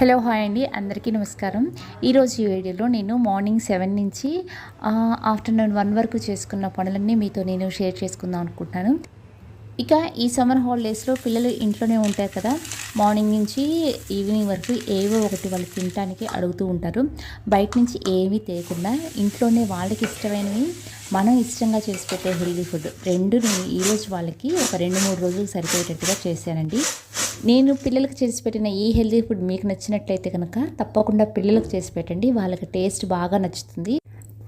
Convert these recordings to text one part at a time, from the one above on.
Hello hi అండి అందరికీ నమస్కారం. ఈరోజు ఈ వీడియోలో నేను మార్నింగ్ సెవెన్ నుంచి ఆఫ్టర్నూన్ వన్ వరకు చేసుకున్న పనులన్నీ మీతో నేను షేర్ చేసుకుందాం అనుకుంటున్నాను. ఇక ఈ సమ్మర్ హాలిడేస్లో పిల్లలు ఇంట్లోనే ఉంటారు కదా మార్నింగ్ నుంచి ఈవినింగ్ వరకు ఏవో ఒకటి వాళ్ళు తినడానికి అడుగుతూ ఉంటారు. బయట నుంచి ఏమీ తేకుండా ఇంట్లోనే వాళ్ళకి ఇష్టమైనవి మనం ఇష్టంగా చేసి పెట్టే హెల్దీ ఫుడ్ రెండు నేను ఈరోజు వాళ్ళకి ఒక రెండు మూడు రోజులు సరిపోయేటట్టుగా చేశానండి. నేను పిల్లలకు చేసి పెట్టిన ఈ హెల్దీ ఫుడ్ మీకు నచ్చినట్లయితే కనుక తప్పకుండా పిల్లలకు చేసి పెట్టండి. వాళ్ళకి టేస్ట్ బాగా నచ్చుతుంది.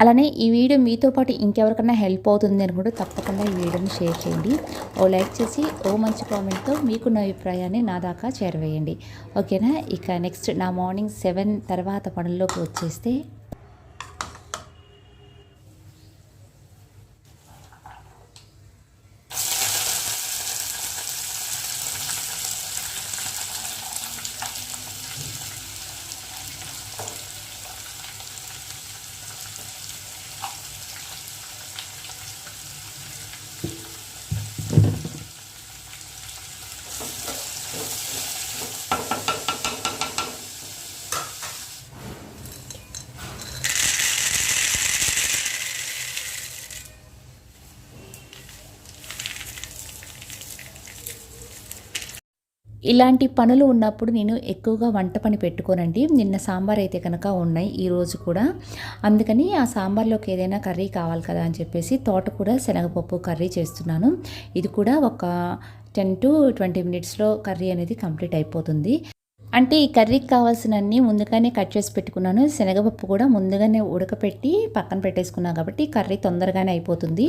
అలానే ఈ వీడియో మీతో పాటు ఇంకెవరికైనా హెల్ప్ అవుతుంది అని కూడా తప్పకుండా ఈ వీడియోని షేర్ చేయండి. ఓ లైక్ చేసి ఓ మంచి కామెంట్తో మీకున్న అభిప్రాయాన్ని నా దాకా చేరవేయండి. ఓకేనా? ఇక నెక్స్ట్ నా మార్నింగ్ సెవెన్ తర్వాత పనుల్లోకి వచ్చేస్తే ఇలాంటి పనులు ఉన్నప్పుడు నేను ఎక్కువగా వంట పని పెట్టుకోనండి. నిన్న సాంబార్ అయితే కనుక ఉన్నాయి ఈరోజు కూడా. అందుకని ఆ సాంబార్లోకి ఏదైనా కర్రీ కావాలి కదా అని చెప్పేసి తోటకూర శనగపప్పు కర్రీ చేస్తున్నాను. ఇది కూడా ఒక టెన్ టు ట్వంటీ మినిట్స్లో కర్రీ అనేది కంప్లీట్ అయిపోతుంది. అంటే ఈ కర్రీకి కావాల్సినన్ని ముందుగానే కట్ చేసి పెట్టుకున్నాను. శనగపప్పు కూడా ముందుగానే ఉడకపెట్టి పక్కన పెట్టేసుకున్నాను కాబట్టి కర్రీ తొందరగానే అయిపోతుంది.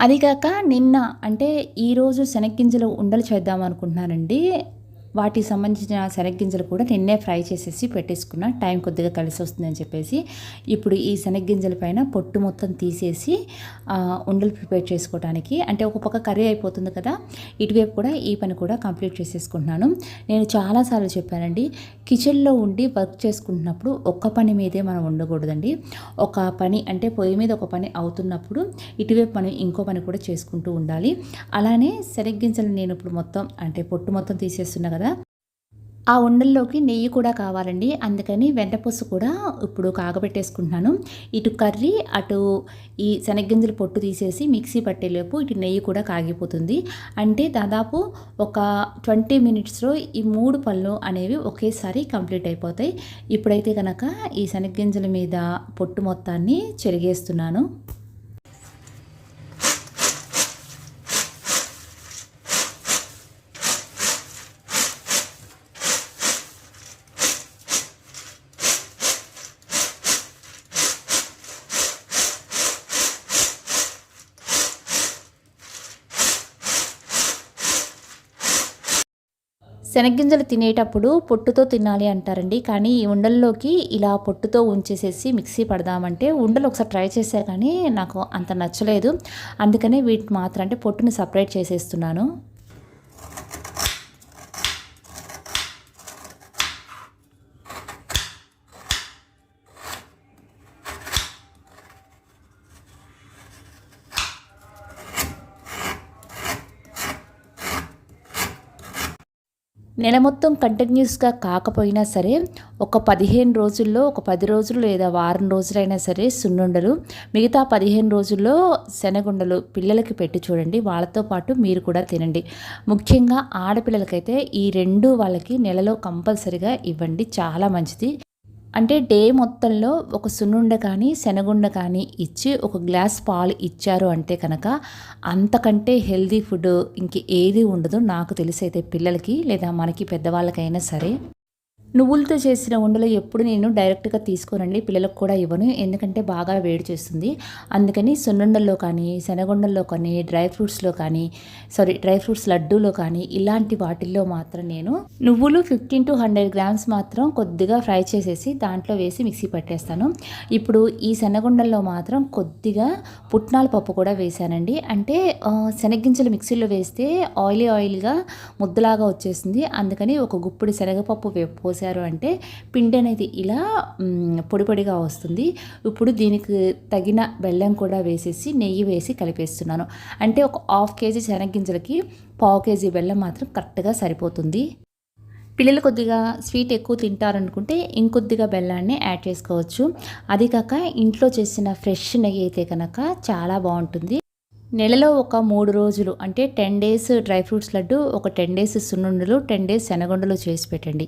అదిగాక నిన్న అంటే ఈరోజు శనగగింజలు ఉండలు చేద్దాం అనుకుంటున్నానండి వాటికి సంబంధించిన శనగ్గింజలు కూడా నిన్నే ఫ్రై చేసేసి పెట్టేసుకున్న. టైం కొద్దిగా కలిసి వస్తుందని చెప్పేసి ఇప్పుడు ఈ శనగ్గింజల పైన పొట్టు మొత్తం తీసేసి ఉండలు ప్రిపేర్ చేసుకోవడానికి అంటే ఒక పక్క కర్రీ అయిపోతుంది కదా ఇటువైపు కూడా ఈ పని కూడా కంప్లీట్ చేసేసుకుంటున్నాను. నేను చాలాసార్లు చెప్పానండి కిచెన్లో ఉండి వర్క్ చేసుకుంటున్నప్పుడు ఒక్క పని మీదే మనం ఉండకూడదండి. ఒక పని అంటే పొయ్యి మీద ఒక పని అవుతున్నప్పుడు ఇటువైపు మనం ఇంకో పని కూడా చేసుకుంటూ ఉండాలి. అలానే శనగ్గింజలు నేను ఇప్పుడు మొత్తం అంటే పొట్టు మొత్తం తీసేస్తున్నా కదా ఆ ఉండల్లోకి నెయ్యి కూడా కావాలండి. అందుకని వెంటపూసు కూడా ఇప్పుడు కాగబెట్టేసుకుంటున్నాను. ఇటు కర్రీ అటు ఈ శనగగింజల పొట్టు తీసేసి మిక్సీ పట్టేలోపు ఇటు నెయ్యి కూడా కాగిపోతుంది. అంటే దాదాపు ఒక ట్వంటీ మినిట్స్లో ఈ మూడు పళ్ళు అనేవి ఒకేసారి కంప్లీట్ అయిపోతాయి. ఇప్పుడైతే కనుక ఈ శనగ్గింజల మీద పొట్టు మొత్తాన్ని చెరిగేస్తున్నాను. శనగ్గింజలు తినేటప్పుడు పొట్టుతో తినాలి అంటారండి. కానీ ఈ ఉండల్లోకి ఇలా పొట్టుతో ఉంచేసేసి మిక్సీ పడదామంటే ఉండలు ఒకసారి ట్రై చేశా కానీ నాకు అంత నచ్చలేదు. అందుకనే వీటి మాత్రం అంటే పొట్టుని సపరేట్ చేసేస్తున్నాను. నెల మొత్తం కంటిన్యూస్గా కాకపోయినా సరే ఒక పదిహేను రోజుల్లో ఒక పది రోజులు లేదా వారం రోజులైనా సరే సున్నుండలు. మిగతా పదిహేను రోజుల్లో శనగుండలు పిల్లలకి పెట్టి చూడండి. వాళ్ళతో పాటు మీరు కూడా తినండి. ముఖ్యంగా ఆడపిల్లలకైతే ఈ రెండు వాళ్ళకి నెలలో కంపల్సరిగా ఇవ్వండి. చాలా మంచిది. అంటే డే మొత్తంలో ఒక సున్నుండ కానీ శనగుండ కానీ ఇచ్చి ఒక గ్లాస్ పాలు ఇచ్చారు అంటే కనుక అంతకంటే హెల్దీ ఫుడ్ ఇంక ఏది ఉండదు. నాకు తెలిసైతే పిల్లలకి లేదా మనకి పెద్దవాళ్ళకైనా సరే. నువ్వులతో చేసిన ఉండలు ఎప్పుడు నేను డైరెక్ట్గా తీసుకోనండి. పిల్లలకు కూడా ఇవ్వను. ఎందుకంటే బాగా వేడి చేస్తుంది. అందుకని సున్నుండల్లో కానీ శనగొండల్లో కానీ డ్రై ఫ్రూట్స్లో కానీ సారీ డ్రై ఫ్రూట్స్ లడ్డూలో కానీ ఇలాంటి వాటిల్లో మాత్రం నేను నువ్వులు ఫిఫ్టీన్ టు హండ్రెడ్ గ్రామ్స్ మాత్రం కొద్దిగా ఫ్రై చేసేసి దాంట్లో వేసి మిక్సీ పట్టేస్తాను. ఇప్పుడు ఈ శనగొండల్లో మాత్రం కొద్దిగా పుట్నాల పప్పు కూడా వేసానండి. అంటే శనగగింజలు శనగ్గింజలు మిక్సీలో వేస్తే ఆయిలీ ఆయిల్గా ముద్దలాగా వచ్చేసింది. అందుకని ఒక గుప్పుడు శనగపప్పు వే- చేశారు అంటే పిండి అనేది ఇలా పొడిపొడిగా పొడి పొడిగా వస్తుంది. ఇప్పుడు దీనికి తగిన బెల్లం కూడా వేసేసి నెయ్యి వేసి కలిపేస్తున్నాను. అంటే ఒక హాఫ్ కేజీ శనగ్గింజలకి పావు కేజీ బెల్లం మాత్రం కరెక్ట్గా సరిపోతుంది. పిల్లలు కొద్దిగా స్వీట్ ఎక్కువ తింటారనుకుంటే ఇంకొద్దిగా బెల్లాన్ని యాడ్ చేసుకోవచ్చు. అది కాక ఇంట్లో చేసిన ఫ్రెష్ నెయ్యి అయితే కనుక చాలా బాగుంటుంది. నెలలో ఒక మూడు రోజులు అంటే ten days dry fruits laddu ఒక టెన్ డేస్ సున్నుండలు టెన్ డేస్ శనగొండలు చేసి పెట్టండి.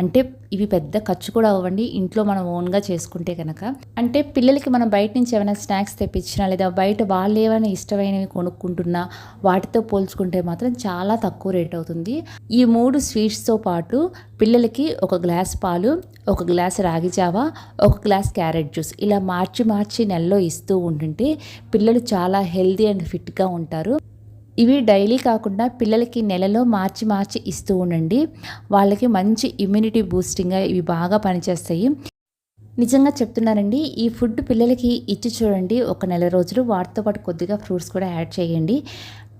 అంటే ఇవి పెద్ద ఖర్చు కూడా అవ్వండి ఇంట్లో మనం ఓన్గా చేసుకుంటే కనుక అంటే పిల్లలకి మనం బయట నుంచి ఏమైనా స్నాక్స్ తెప్పించినా లేదా బయట వాళ్ళు ఏమైనా ఇష్టమైనవి కొనుక్కుంటున్నా వాటితో పోల్చుకుంటే మాత్రం చాలా తక్కువ రేట్ అవుతుంది. ఈ మూడు స్వీట్స్తో పాటు పిల్లలకి ఒక గ్లాస్ పాలు ఒక గ్లాస్ రాగి జావ ఒక గ్లాస్ క్యారెట్ జ్యూస్ ఇలా మార్చి మార్చి నెలలో ఇస్తూ ఉంటుంటే పిల్లలు చాలా హెల్దీ అండ్ ఫిట్గా ఉంటారు. ఇవి డైలీ కాకుండా పిల్లలకి నెలలో మార్చి మార్చి ఇస్తూ ఉండండి. వాళ్ళకి మంచి ఇమ్యూనిటీ బూస్టింగ్గా ఇవి బాగా పనిచేస్తాయి. నిజంగా చెప్తున్నానండి ఈ ఫుడ్ పిల్లలకి ఇచ్చి చూడండి. ఒక నెల రోజులు వాటితో పాటు కొద్దిగా ఫ్రూట్స్ కూడా యాడ్ చేయండి.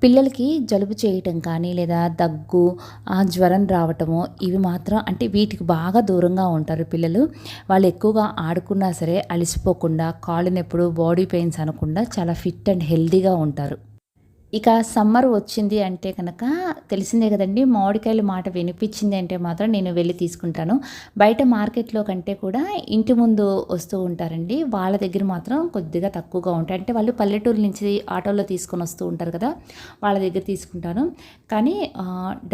పిల్లలకి జలుబు చేయటం కానీ లేదా దగ్గు జ్వరం రావటము ఇవి మాత్రం అంటే వీటికి బాగా దూరంగా ఉంటారు పిల్లలు. వాళ్ళు ఎక్కువగా ఆడుకున్నా సరే అలసిపోకుండా కాళ్ళు నొప్పుడు బాడీ పెయిన్స్ అనకుండా చాలా ఫిట్ అండ్ హెల్దీగా ఉంటారు. ఇక సమ్మర్ వచ్చింది అంటే కనుక తెలిసిందే కదండి మామిడికాయలు మాట వినిపించింది అంటే మాత్రం నేను వెళ్ళి తీసుకుంటాను. బయట మార్కెట్లో కంటే కూడా ఇంటి ముందు వస్తూ ఉంటారండి. వాళ్ళ దగ్గర మాత్రం కొద్దిగా తక్కువగా ఉంటాయి. అంటే వాళ్ళు పల్లెటూరు నుంచి ఆటోలో తీసుకొని వస్తూ ఉంటారు కదా వాళ్ళ దగ్గర తీసుకుంటాను. కానీ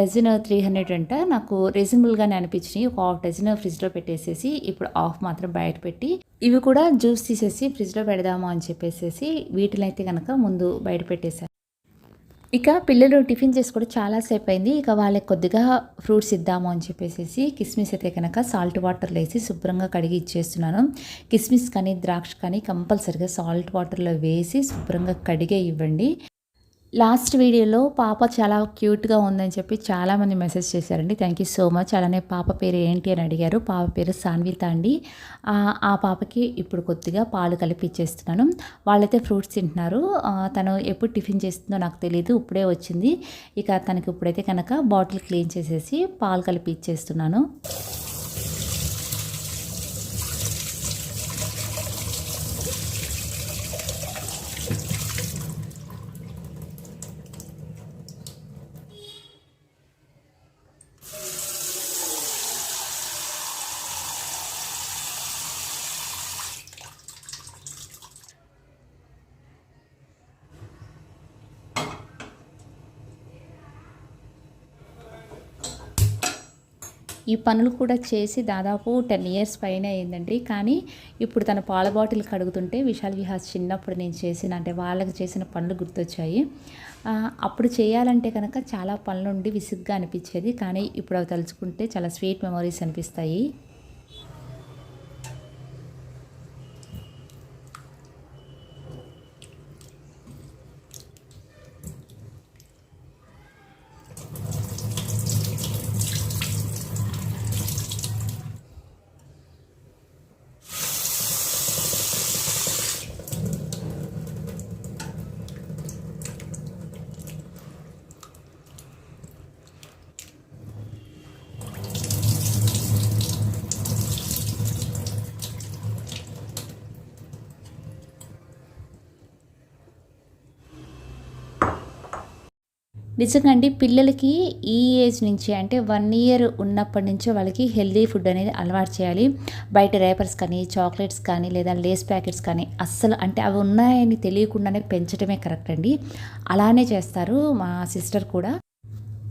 డజన్ త్రీ హండ్రెడ్ అంటే నాకు రీజనబుల్గానే అనిపించినాయి. ఒక హాఫ్ డజన్ ఫ్రిడ్జ్లో పెట్టేసేసి ఇప్పుడు హాఫ్ మాత్రం బయట పెట్టి ఇవి కూడా జ్యూస్ తీసేసి ఫ్రిడ్జ్లో పెడదాము అని చెప్పేసి వీటిని అయితే కనుక ముందు బయట పెట్టేశాను. ఇక పిల్లలు టిఫిన్ చేసి కూడా చాలాసేపు అయింది ఇక వాళ్ళకి కొద్దిగా ఫ్రూట్స్ ఇద్దాము అని చెప్పేసి కిస్మిస్ అయితే కనుక సాల్ట్ వాటర్లో వేసి శుభ్రంగా కడిగి ఇచ్చేస్తున్నాను. కిస్మిస్ కానీ ద్రాక్ష కానీ కంపల్సరిగా సాల్ట్ వాటర్లో వేసి శుభ్రంగా కడిగే ఇవ్వండి. లాస్ట్ వీడియోలో పాప చాలా క్యూట్గా ఉందని చెప్పి చాలామంది మెసేజ్ చేశారండి. థ్యాంక్ యూ సో మచ్ అలానే పాప పేరు ఏంటి అని అడిగారు. పాప పేరు సాన్విత అండి. ఆ పాపకి ఇప్పుడు కొద్దిగా పాలు కలిపి ఇచ్చేస్తున్నాను వాళ్ళైతే ఫ్రూట్స్ తింటున్నారు. తను ఎప్పుడు టిఫిన్ చేస్తుందో నాకు తెలియదు ఇప్పుడే వచ్చింది. ఇక తనకి ఇప్పుడైతే కనుక బాటిల్ క్లీన్ చేసేసి పాలు కలిపి ఇచ్చేస్తున్నాను ఈ పనులు కూడా చేసి దాదాపు టెన్ ఇయర్స్ పైన అయిందండి. కానీ ఇప్పుడు తన పాల బాటిల్ కడుగుతుంటే విశాల్ విహాస్ చిన్నప్పుడు నేను చేసిన అంటే వాళ్ళకి చేసిన పనులు గుర్తొచ్చాయి. అప్పుడు చేయాలంటే కనుక చాలా పనులుండి విసుగ్గా అనిపించేది. కానీ ఇప్పుడు అవి తలుచుకుంటే చాలా స్వీట్ మెమరీస్ అనిపిస్తాయి. నిజంగా అండి పిల్లలకి ఈ ఏజ్ నుంచి అంటే వన్ ఇయర్ ఉన్నప్పటి నుంచే వాళ్ళకి హెల్దీ ఫుడ్ అనేది అలవాటు చేయాలి. బయట రేపర్స్ కానీ చాక్లెట్స్ కానీ లేదా లేస్ ప్యాకెట్స్ కానీ అస్సలు అంటే అవి ఉన్నాయని తెలియకుండానే పెంచడమే కరెక్ట్ అండి. అలానే చేస్తారు మా సిస్టర్ కూడా.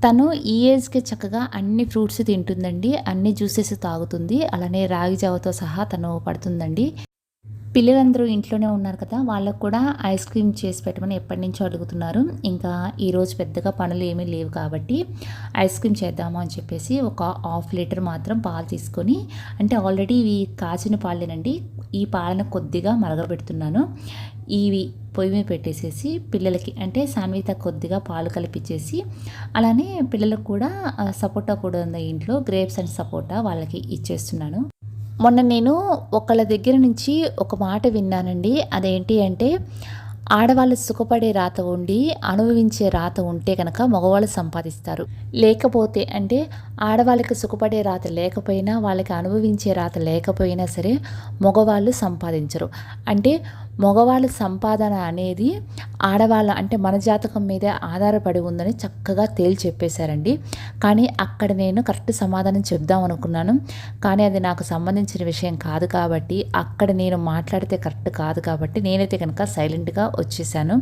తను ఈ ఏజ్కి చక్కగా అన్ని ఫ్రూట్స్ తింటుందండి అన్ని జ్యూసెస్ తాగుతుంది. అలానే రాగి జావతో సహా తను పడుతుందండి. పిల్లలందరూ ఇంట్లోనే ఉన్నారు కదా వాళ్ళకు కూడా ఐస్ క్రీమ్ చేసి పెట్టమని ఎప్పటి నుంచో అడుగుతున్నారు. ఇంకా ఈరోజు పెద్దగా పనులు ఏమీ లేవు కాబట్టి ఐస్ క్రీమ్ చేద్దాము అని చెప్పేసి ఒక హాఫ్ లీటర్ మాత్రం పాలు తీసుకొని అంటే ఆల్రెడీ ఇవి కాచిన పాలేనండి ఈ పాలను కొద్దిగా మరగబెడుతున్నాను. ఇవి పొయ్యి మీద పెట్టేసేసి పిల్లలకి అంటే సాన్విత కొద్దిగా పాలు కలిపించేసి అలానే పిల్లలకు కూడా సపోటా కూడా ఉంది ఇంట్లో గ్రేప్స్ అండ్ సపోటా వాళ్ళకి ఇచ్చేస్తున్నాను. మొన్న నేను ఒకళ్ళ దగ్గర నుంచి ఒక మాట విన్నానండి. అదేంటి అంటే ఆడవాళ్ళు సుఖపడే రాత ఉండి అనుభవించే రాత ఉంటే కనుక మగవాళ్ళు సంపాదిస్తారు. లేకపోతే అంటే ఆడవాళ్ళకి సుఖపడే రాత లేకపోయినా వాళ్ళకి అనుభవించే రాత లేకపోయినా సరే మగవాళ్ళు సంపాదించరు. అంటే మగవాళ్ళ సంపాదన అనేది ఆడవాళ్ళ అంటే మన జాతకం మీదే ఆధారపడి ఉందని చక్కగా తేల్చి చెప్పేశారండి కానీ అక్కడ నేను కరెక్ట్ సమాధానం చెప్దాం అనుకున్నాను. కానీ అది నాకు సంబంధించిన విషయం కాదు కాబట్టి అక్కడ నేను మాట్లాడితే కరెక్ట్ కాదు కాబట్టి నేనైతే కనుక సైలెంట్గా వచ్చేసాను.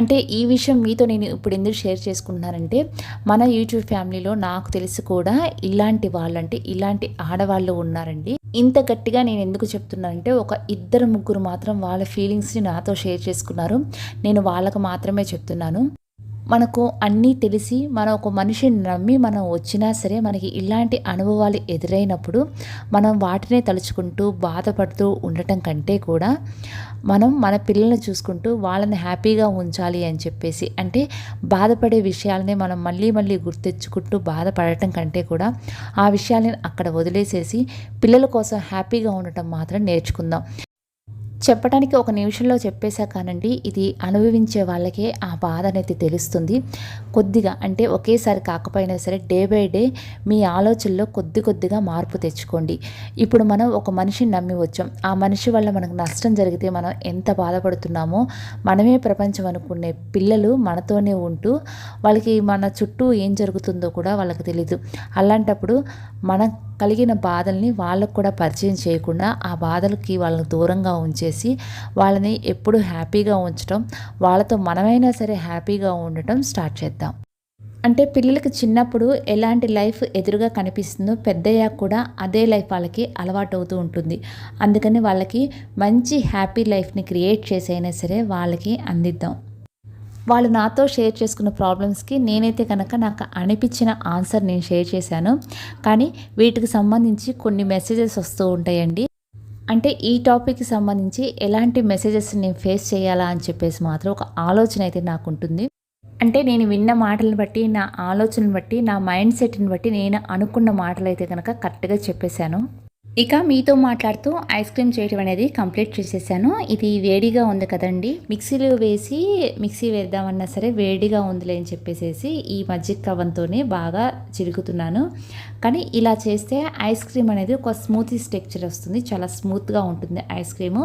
అంటే ఈ విషయం మీతో నేను ఇప్పుడు ఎందుకు షేర్ చేసుకుంటున్నానంటే మన యూట్యూబ్ ఫ్యామిలీలో నాకు తెలిసి కూడా ఇలాంటి వాళ్ళంటే ఇలాంటి ఆడవాళ్ళు ఉన్నారండి. ఇంత గట్టిగా నేను ఎందుకు చెప్తున్నానంటే ఒక ఇద్దరు ముగ్గురు మాత్రం వాళ్ళ ఫీలింగ్స్ని నాతో షేర్ చేసుకున్నారు. నేను వాళ్ళకు మాత్రమే చెప్తున్నాను. మనకు అన్నీ తెలిసి మన ఒక మనిషిని నమ్మి మనం వచ్చినా సరే మనకి ఇలాంటి అనుభవాలు ఎదురైనప్పుడు మనం వాటినే తలుచుకుంటూ బాధపడుతూ ఉండటం కంటే కూడా మనం మన పిల్లల్ని చూసుకుంటూ వాళ్ళని హ్యాపీగా ఉంచాలి అని చెప్పేసి అంటే బాధపడే విషయాలని మనం మళ్ళీ మళ్ళీ గుర్తెచ్చుకుంటూ బాధపడటం కంటే కూడా ఆ విషయాలని అక్కడ వదిలేసేసి పిల్లల కోసం హ్యాపీగా ఉండటం మాత్రం నేర్చుకుందాం. చెప్పడానికి ఒక నిమిషంలో చెప్పేశా కానండి ఇది అనుభవించే వాళ్ళకే ఆ బాధ అనేది తెలుస్తుంది. కొద్దిగా అంటే ఒకేసారి కాకపోయినా సరే డే బై డే మీ ఆలోచనలో కొద్ది కొద్దిగా మార్పు తెచ్చుకోండి. ఇప్పుడు మనం ఒక మనిషిని నమ్మి వచ్చాం ఆ మనిషి వల్ల మనకు నష్టం జరిగితే మనం ఎంత బాధపడుతున్నామో మనమే ప్రపంచం అనుకునే పిల్లలు మనతోనే ఉంటూ వాళ్ళకి మన చుట్టూ ఏం జరుగుతుందో కూడా వాళ్ళకి తెలీదు. అలాంటప్పుడు మన కలిగిన బాధల్ని వాళ్ళకు కూడా పరిచయం చేయకుండా ఆ బాధలకి వాళ్ళని దూరంగా ఉంచేసి వాళ్ళని ఎప్పుడు హ్యాపీగా ఉంచడం వాళ్ళతో మనమైనా సరే హ్యాపీగా ఉండటం స్టార్ట్ చేద్దాం. అంటే పిల్లలకి చిన్నప్పుడు ఎలాంటి లైఫ్ ఎదురుగా కనిపిస్తుందో పెద్దయ్యాక కూడా అదే లైఫ్ వాళ్ళకి అలవాటు అవుతూ ఉంటుంది. అందుకని వాళ్ళకి మంచి హ్యాపీ లైఫ్ని క్రియేట్ చేసైనా సరే వాళ్ళకి అందిద్దాం. వాళ్ళు నాతో షేర్ చేసుకున్న ప్రాబ్లమ్స్కి నేనైతే కనుక నాకు అనిపించిన ఆన్సర్ నేను షేర్ చేశాను. కానీ వీటికి సంబంధించి కొన్ని మెసేజెస్ వస్తూ ఉంటాయండి. అంటే ఈ టాపిక్కి సంబంధించి ఎలాంటి మెసేజెస్ నేను ఫేస్ చేయాలా అని చెప్పేసి మాత్రం ఒక ఆలోచన అయితే నాకు ఉంటుంది. అంటే నేను విన్న మాటలను బట్టి నా ఆలోచనను బట్టి నా మైండ్ సెట్ని బట్టి నేను అనుకున్న మాటలు అయితే కనుక కరెక్ట్గా చెప్పేశాను. ఇక మీతో మాట్లాడుతూ ఐస్ క్రీమ్ చేయడం అనేది కంప్లీట్ చేసేసాను. ఇది వేడిగా ఉంది కదండి. మిక్సీలో వేసి మిక్సీ వేద్దామన్నా సరే వేడిగా ఉందిలే అని చెప్పేసి ఈ మజ్జిగ కవంతోనే బాగా చిరుగుతున్నాను కానీ ఇలా చేస్తే ఐస్ క్రీమ్ అనేది ఒక స్మూతీ స్ట్రక్చర్ వస్తుంది. చాలా స్మూత్గా ఉంటుంది ఐస్ క్రీము.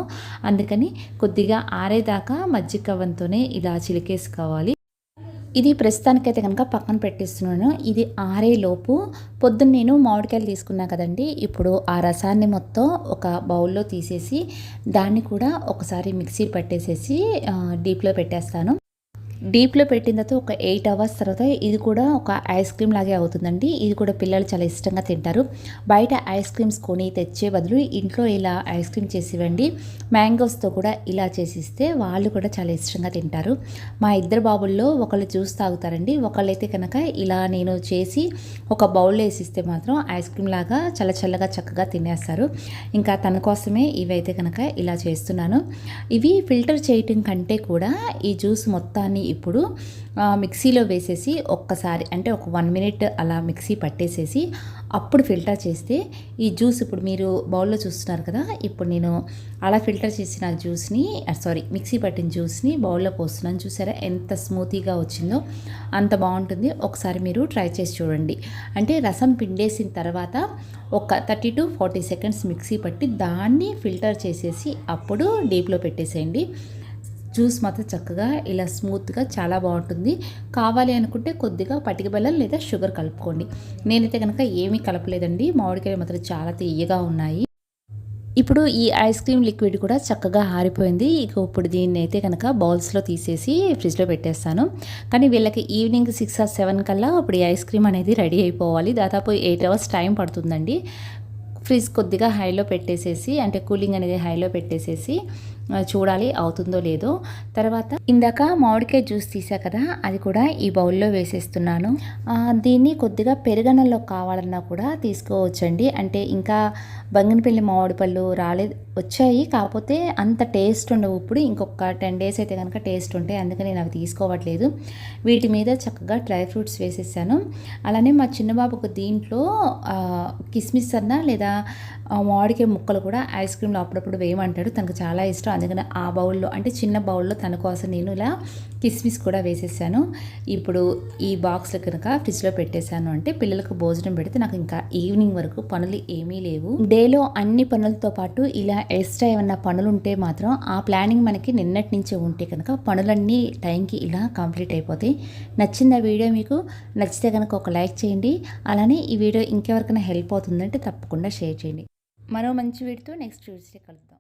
అందుకని కొద్దిగా ఆరేదాకా మజ్జిగ కవంతోనే ఇలా చిలికేసుకోవాలి. ఇది ప్రస్తుతానికైతే కనుక పక్కన పెట్టేస్తున్నాను. ఇది ఆరేలోపు పొద్దున్న నేను మామిడికాయలు తీసుకున్నా కదండి. ఇప్పుడు ఆ రసాన్ని మొత్తం ఒక బౌల్లో తీసేసి దాన్ని కూడా ఒకసారి మిక్సీ పట్టేసేసి డీప్లో పెట్టేస్తాను. డీప్లో పెట్టిన తర్వాత ఒక ఎయిట్ అవర్స్ తర్వాత ఇది కూడా ఒక ఐస్ క్రీమ్ లాగే అవుతుందండి. ఇది కూడా పిల్లలు చాలా ఇష్టంగా తింటారు. బయట ఐస్ క్రీమ్స్ కొని తెచ్చే బదులు ఇంట్లో ఇలా ఐస్ క్రీమ్ చేసి ఇవ్వండి మ్యాంగోస్తో కూడా ఇలా చేసిస్తే వాళ్ళు కూడా చాలా ఇష్టంగా తింటారు. మా ఇద్దరు బాబుల్లో ఒకళ్ళు జ్యూస్ తాగుతారండి. ఒకళ్ళైతే కనుక ఇలా నేను చేసి ఒక బౌల్లో వేసిస్తే మాత్రం ఐస్ క్రీమ్ లాగా చాలా చల్లగా చక్కగా తినేస్తారు. ఇంకా తన కోసమే ఇవైతే కనుక ఇలా చేస్తున్నాను. ఇవి ఫిల్టర్ చేయటం కంటే కూడా ఈ జ్యూస్ మొత్తాన్ని ఇప్పుడు మిక్సీలో వేసేసి ఒక్కసారి అంటే ఒక వన్ మినిట్ అలా మిక్సీ పట్టేసేసి అప్పుడు ఫిల్టర్ చేస్తే ఈ జ్యూస్ ఇప్పుడు మీరు బౌల్లో చూస్తున్నారు కదా ఇప్పుడు నేను అలా ఫిల్టర్ చేసిన జ్యూస్ని సారీ మిక్సీ పట్టిన జ్యూస్ని బౌల్లో పోస్తున్నాను. చూసారా ఎంత స్మూతీగా వచ్చిందో అంత బాగుంటుంది. ఒకసారి మీరు ట్రై చేసి చూడండి. అంటే రసం పిండేసిన తర్వాత ఒక thirty to forty seconds mixie పట్టి దాన్ని ఫిల్టర్ చేసేసి అప్పుడు డీప్లో పెట్టేసేయండి. జ్యూస్ మాత్రం చక్కగా ఇలా స్మూత్గా చాలా బాగుంటుంది. కావాలి అనుకుంటే కొద్దిగా పటిక బెల్లం లేదా షుగర్ కలుపుకోండి. నేనైతే కనుక ఏమీ కలపలేదండి. మామిడికాయలు మాత్రం చాలా తీయగా ఉన్నాయి. ఇప్పుడు ఈ ఐస్ క్రీమ్ లిక్విడ్ కూడా చక్కగా ఆరిపోయింది. ఇక ఇప్పుడు దీన్ని అయితే కనుక బౌల్స్లో తీసేసి ఫ్రిడ్జ్లో పెట్టేస్తాను. కానీ వీళ్ళకి ఈవినింగ్ సిక్స్ ఆర్ సెవెన్ కల్లా ఇప్పుడు ఈ ఐస్ క్రీమ్ అనేది రెడీ అయిపోవాలి. దాదాపు ఎయిట్ అవర్స్ టైం పడుతుందండి. ఫ్రిడ్జ్ కొద్దిగా హైలో పెట్టేసేసి అంటే కూలింగ్ అనేది హైలో పెట్టేసేసి చూడాలి అవుతుందో లేదో. తర్వాత ఇందాక మామిడికాయ జ్యూస్ తీసా కదా అది కూడా ఈ బౌల్లో వేసేస్తున్నాను. దీన్ని కొద్దిగా పెరుగన్నంలో కావాలన్నా కూడా తీసుకోవచ్చండి. అంటే ఇంకా బంగినపల్లి మామిడి పళ్ళు రాలేదు వచ్చాయి. కాకపోతే అంత టేస్ట్ ఉండవు ఇప్పుడు. ఇంకొక టెన్ డేస్ అయితే కనుక టేస్ట్ ఉంటాయి. అందుకని నేను అవి తీసుకోవట్లేదు. వీటి మీద చక్కగా డ్రై ఫ్రూట్స్ వేసేసాను. అలానే మా చిన్నబాబుకు దీంట్లో కిస్మిస్ అన్నా లేదా మామిడికాయ ముక్కలు కూడా ఐస్ క్రీమ్లో అప్పుడప్పుడు వేయమంటాడు. తనకు చాలా ఇష్టం. అందుకని ఆ బౌల్లో అంటే చిన్న బౌల్లో తన కోసం నేను ఇలా కిస్మిస్ కూడా వేసేసాను. ఇప్పుడు ఈ బాక్స్లో కనుక ఫ్రిడ్జ్లో పెట్టేశాను అంటే పిల్లలకు భోజనం పెడితే నాకు ఇంకా ఈవినింగ్ వరకు పనులు ఏమీ లేవు. డేలో అన్ని పనులతో పాటు ఇలా ఎక్స్ట్రా ఏమన్నా పనులు ఉంటే మాత్రం ఆ ప్లానింగ్ మనకి నిన్నటి నుంచే ఉంటే కనుక పనులన్నీ టైంకి ఇలా కంప్లీట్ అయిపోతాయి. నచ్చిందా వీడియో మీకు? నచ్చితే కనుక ఒక లైక్ చేయండి. అలానే ఈ వీడియో ఇంకెవరికైనా హెల్ప్ అవుతుందంటే తప్పకుండా షేర్ చేయండి. మరో మంచి వీడియోతో నెక్స్ట్ ట్యూస్డే కలుద్దాం.